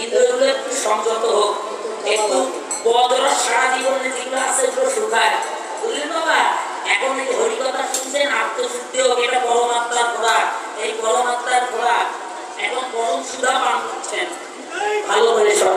ইন্দ্রগুলো সংযত হোক। একটু বদরা সারা জীবনে যেগুলো আছে একটু শুকায় বুঝলেন বাবা, এখন এই হরিকথা শুনছেন, আত্মশুদ্ধি হোক এটা পরমাত্মার ঘোড়া এই পরমাত্মার ঘোড়া এখন পরম সুধা পান করছেন ভালো করে সব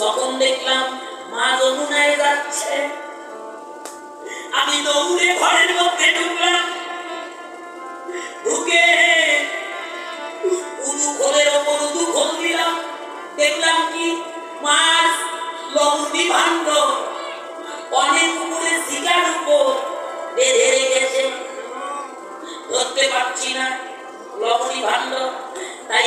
যখন দেখলাম মা যমুনায় যাচ্ছে, আমি দৌড়ে ঘরের মধ্যে ঢুকলাম। ঢুকে উদু খোলের ওপর উদু খোল দিলাম। দেখলাম কি? মাছ লবণী ভাণ্ড। অনেক উপরে শিকার উপর বেঁধে গেছে ধরতে পারছি না লবণী ভাণ্ড। তাই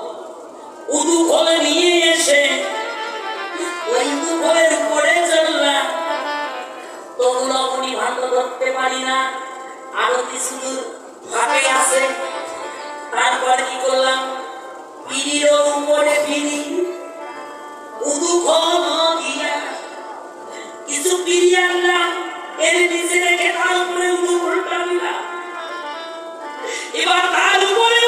ধরতে পারি না। আরতি শুধু ভাবে তারপর কি করলাম? পিড়ির উপরে পিড়ি গিয়া কিছু পিড়ি আনলাম। এর নিচে রেখে তার উপরে উদু খোলটা দিলাম। এবার তার উপরে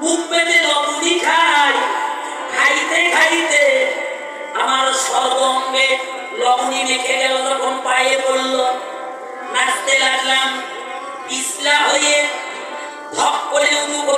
মুখ পেতে লবণী খাই। খাইতে খাইতে আমার সর্বঙ্গে লবণি মেখে গেল, তখন পায়ে পড়ল। নাচতে লাগলাম, পিছলা হয়ে ধপ করে উদুপদের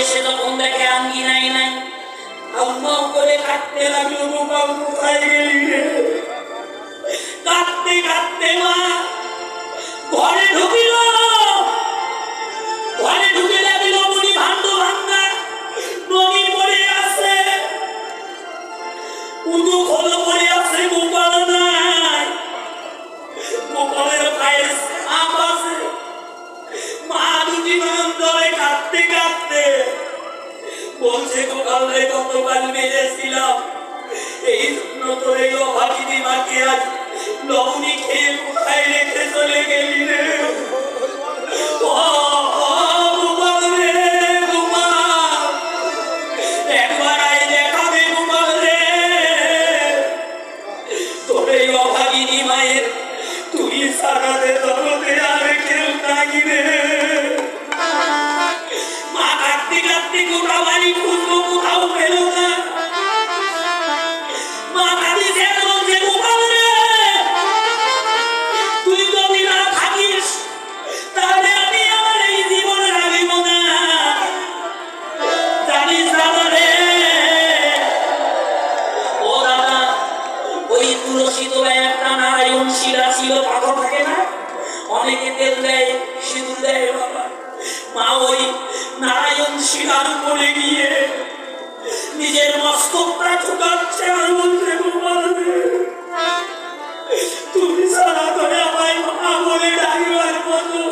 এসে তখন দেখে আমি নাই নাই। আম্মাও করে কাঁদতে লাগল কোথায় গেলি কাঁদতে মা, ঘরে ঢুকিল। ঘরে ঢুকে লাগল মুড়ি ভাণ্ড ভাঙ্গা নদী পড়ে আছে। উদু খোল পড়ে নারায়ণ শিলার বলে গিয়ে নিজের মস্তকটা ঠুকাচ্ছে আর তুমি সারা করে আমায় মা বলে ডাকবার মতো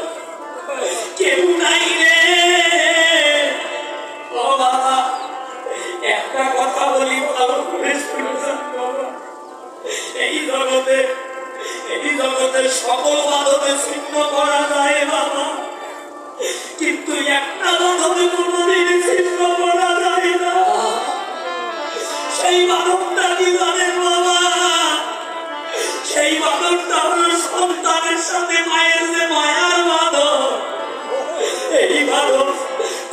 কেউ নাই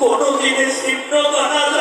কোনদিনে ছিন্ন করা যায়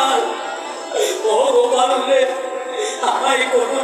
Oh.